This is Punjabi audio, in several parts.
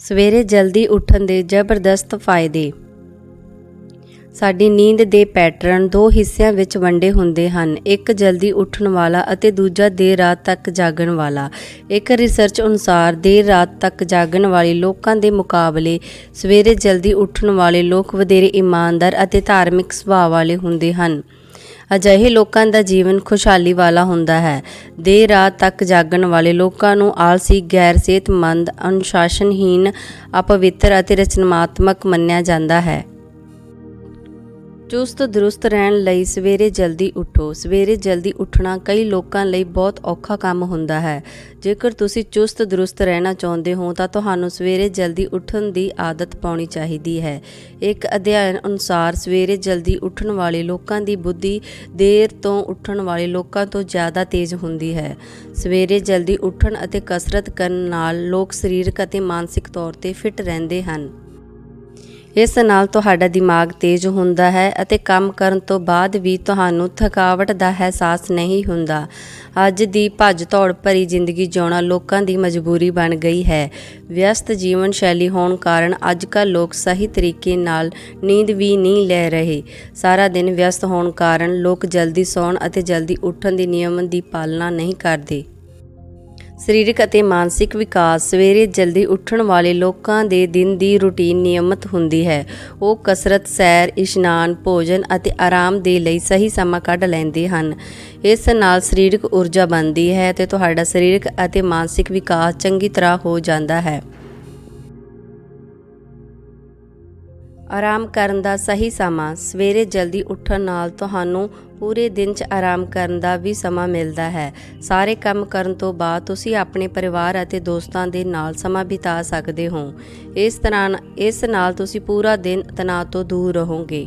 ਸਵੇਰੇ ਜਲਦੀ ਉੱਠਣ ਦੇ ਜ਼ਬਰਦਸਤ ਫਾਇਦੇ। ਸਾਡੀ ਨੀਂਦ ਦੇ ਪੈਟਰਨ ਦੋ ਹਿੱਸਿਆਂ ਵਿੱਚ ਵੰਡੇ ਹੁੰਦੇ ਹਨ, ਇੱਕ ਜਲਦੀ ਉੱਠਣ ਵਾਲਾ ਅਤੇ ਦੂਜਾ ਦੇਰ ਰਾਤ ਤੱਕ ਜਾਗਣ ਵਾਲਾ। ਇੱਕ ਰਿਸਰਚ ਅਨੁਸਾਰ ਦੇਰ ਰਾਤ ਤੱਕ ਜਾਗਣ ਵਾਲੇ ਲੋਕਾਂ ਦੇ ਮੁਕਾਬਲੇ ਸਵੇਰੇ ਜਲਦੀ ਉੱਠਣ ਵਾਲੇ ਲੋਕ ਵਧੇਰੇ ਇਮਾਨਦਾਰ ਅਤੇ ਧਾਰਮਿਕ ਸੁਭਾਅ ਵਾਲੇ ਹੁੰਦੇ ਹਨ। ਅਜਿਹੇ ਲੋਕਾਂ ਦਾ ਜੀਵਨ ਖੁਸ਼ਹਾਲੀ ਵਾਲਾ ਹੁੰਦਾ ਹੈ। ਦੇਰ ਰਾਤ ਤੱਕ ਜਾਗਣ ਵਾਲੇ ਲੋਕਾਂ ਨੂੰ ਆਲਸੀ, ਗੈਰ ਸਿਹਤਮੰਦ ਅਨੁਸ਼ਾਸਨਹੀਨ ਅਪਵਿੱਤਰ ਅਤੇ ਰਚਨਾਤਮਕ ਮੰਨਿਆ ਜਾਂਦਾ ਹੈ। ਚੁਸਤ ਦਰੁਸਤ ਰਹਿਣ ਲਈ ਸਵੇਰੇ ਜਲਦੀ ਉੱਠੋ। ਸਵੇਰੇ ਜਲਦੀ ਉੱਠਣਾ ਕਈ ਲੋਕਾਂ ਲਈ ਬਹੁਤ ਔਖਾ ਕੰਮ ਹੁੰਦਾ ਹੈ। ਜੇਕਰ ਤੁਸੀਂ ਚੁਸਤ ਦਰੁਸਤ ਰਹਿਣਾ ਚਾਹੁੰਦੇ ਹੋ, ਤਾਂ ਤੁਹਾਨੂੰ ਸਵੇਰੇ ਜਲਦੀ ਉੱਠਣ ਦੀ ਆਦਤ ਪਾਉਣੀ ਚਾਹੀਦੀ ਹੈ। ਇੱਕ ਅਧਿਐਨ ਅਨੁਸਾਰ ਸਵੇਰੇ ਜਲਦੀ ਉੱਠਣ ਵਾਲੇ ਲੋਕਾਂ ਦੀ ਬੁੱਧੀ ਦੇਰ ਤੋਂ ਉੱਠਣ ਵਾਲੇ ਲੋਕਾਂ ਤੋਂ ਜ਼ਿਆਦਾ ਤੇਜ਼ ਹੁੰਦੀ ਹੈ। ਸਵੇਰੇ ਜਲਦੀ ਉੱਠਣ ਅਤੇ ਕਸਰਤ ਕਰਨ ਨਾਲ ਲੋਕ ਸਰੀਰਕ ਅਤੇ ਮਾਨਸਿਕ ਤੌਰ ਤੇ ਫਿੱਟ ਰਹਿੰਦੇ ਹਨ। ਇਸ ਨਾਲ ਤੁਹਾਡਾ ਦਿਮਾਗ ਤੇਜ਼ ਹੁੰਦਾ ਹੈ ਅਤੇ ਕੰਮ ਕਰਨ ਤੋਂ ਬਾਅਦ ਵੀ ਤੁਹਾਨੂੰ ਥਕਾਵਟ ਦਾ ਅਹਿਸਾਸ ਨਹੀਂ ਹੁੰਦਾ। ਅੱਜ ਦੀ ਭੱਜ ਦੌੜ ਭਰੀ ਜ਼ਿੰਦਗੀ ਜਿਉਣਾ ਲੋਕਾਂ ਦੀ ਮਜਬੂਰੀ ਬਣ ਗਈ ਹੈ। ਵਿਅਸਤ ਜੀਵਨ ਸ਼ੈਲੀ ਹੋਣ ਕਾਰਨ ਅੱਜਕੱਲ ਲੋਕ ਸਹੀ ਤਰੀਕੇ ਨਾਲ ਨੀਂਦ ਵੀ ਨਹੀਂ ਲੈ ਰਹੇ। ਸਾਰਾ ਦਿਨ ਵਿਅਸਤ ਹੋਣ ਕਾਰਨ ਲੋਕ ਜਲਦੀ ਸੌਣ ਅਤੇ ਜਲਦੀ ਉੱਠਣ ਦੀ ਨਿਯਮ ਦੀ ਪਾਲਣਾ ਨਹੀਂ ਕਰਦੇ। ਸਰੀਰਕ ਅਤੇ ਮਾਨਸਿਕ ਵਿਕਾਸ ਸਵੇਰੇ ਜਲਦੀ ਉੱਠਣ ਵਾਲੇ ਲੋਕਾਂ ਦੇ ਦਿਨ ਦੀ ਰੁਟੀਨ ਨਿਯਮਤ ਹੁੰਦੀ ਹੈ। ਉਹ ਕਸਰਤ, ਸੈਰ, ਇਸ਼ਨਾਨ, ਭੋਜਨ ਅਤੇ ਆਰਾਮ ਦੇ ਲਈ ਸਹੀ ਸਮਾਂ ਕੱਢ ਲੈਂਦੇ ਹਨ। ਇਸ ਨਾਲ ਸਰੀਰਕ ਊਰਜਾ ਬਣਦੀ ਹੈ ਤੇ ਤੁਹਾਡਾ ਸਰੀਰਕ ਅਤੇ ਮਾਨਸਿਕ ਵਿਕਾਸ ਚੰਗੀ ਤਰ੍ਹਾਂ ਹੋ ਜਾਂਦਾ ਹੈ। ਆਰਾਮ ਕਰਨ ਦਾ ਸਹੀ ਸਮਾਂ। ਸਵੇਰੇ ਜਲਦੀ ਉੱਠਣ ਨਾਲ ਤੁਹਾਨੂੰ ਪੂਰੇ ਦਿਨ 'ਚ ਆਰਾਮ ਕਰਨ ਦਾ ਵੀ ਸਮਾਂ ਮਿਲਦਾ ਹੈ। ਸਾਰੇ ਕੰਮ ਕਰਨ ਤੋਂ ਬਾਅਦ ਤੁਸੀਂ ਆਪਣੇ ਪਰਿਵਾਰ ਅਤੇ ਦੋਸਤਾਂ ਦੇ ਨਾਲ ਸਮਾਂ ਬਿਤਾ ਸਕਦੇ ਹੋ। ਇਸ ਤਰ੍ਹਾਂ ਇਸ ਨਾਲ ਤੁਸੀਂ ਪੂਰਾ ਦਿਨ ਤਣਾਅ ਤੋਂ ਦੂਰ ਰਹੋਗੇ।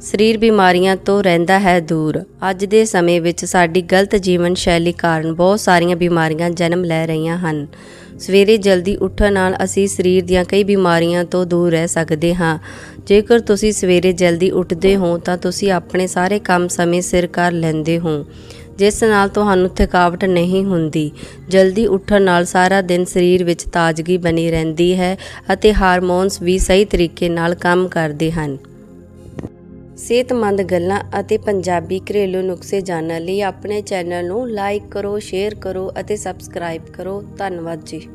ਸਰੀਰ ਬਿਮਾਰੀਆਂ ਤੋਂ ਰਹਿੰਦਾ ਹੈ ਦੂਰ। ਅੱਜ ਦੇ ਸਮੇਂ ਵਿੱਚ ਸਾਡੀ ਗਲਤ ਜੀਵਨ ਸ਼ੈਲੀ ਕਾਰਨ ਬਹੁਤ ਸਾਰੀਆਂ ਬਿਮਾਰੀਆਂ ਜਨਮ ਲੈ ਰਹੀਆਂ ਹਨ। ਸਵੇਰੇ ਜਲਦੀ ਉੱਠਣ ਨਾਲ ਅਸੀਂ ਸਰੀਰ ਦੀਆਂ ਕਈ ਬਿਮਾਰੀਆਂ ਤੋਂ ਦੂਰ ਰਹਿ ਸਕਦੇ ਹਾਂ। ਜੇਕਰ ਤੁਸੀਂ ਸਵੇਰੇ ਜਲਦੀ ਉੱਠਦੇ ਹੋ, ਤਾਂ ਤੁਸੀਂ ਆਪਣੇ ਸਾਰੇ ਕੰਮ ਸਮੇਂ ਸਿਰ ਕਰ ਲੈਂਦੇ ਹੋ, ਜਿਸ ਨਾਲ ਤੁਹਾਨੂੰ ਥਕਾਵਟ ਨਹੀਂ ਹੁੰਦੀ। ਜਲਦੀ ਉੱਠਣ ਨਾਲ ਸਾਰਾ ਦਿਨ ਸਰੀਰ ਵਿੱਚ ਤਾਜ਼ਗੀ ਬਣੀ ਰਹਿੰਦੀ ਹੈ ਅਤੇ ਹਾਰਮੋਨਸ ਵੀ ਸਹੀ ਤਰੀਕੇ ਨਾਲ ਕੰਮ ਕਰਦੇ ਹਨ। ਸਿਹਤਮੰਦ ਗੱਲਾਂ ਅਤੇ ਪੰਜਾਬੀ ਘਰੇਲੂ ਨੁਸਖੇ ਜਾਣਨ ਲਈ ਆਪਣੇ ਚੈਨਲ ਨੂੰ ਲਾਈਕ ਕਰੋ ਸ਼ੇਅਰ ਕਰੋ ਅਤੇ ਸਬਸਕ੍ਰਾਈਬ ਕਰੋ। ਧੰਨਵਾਦ ਜੀ।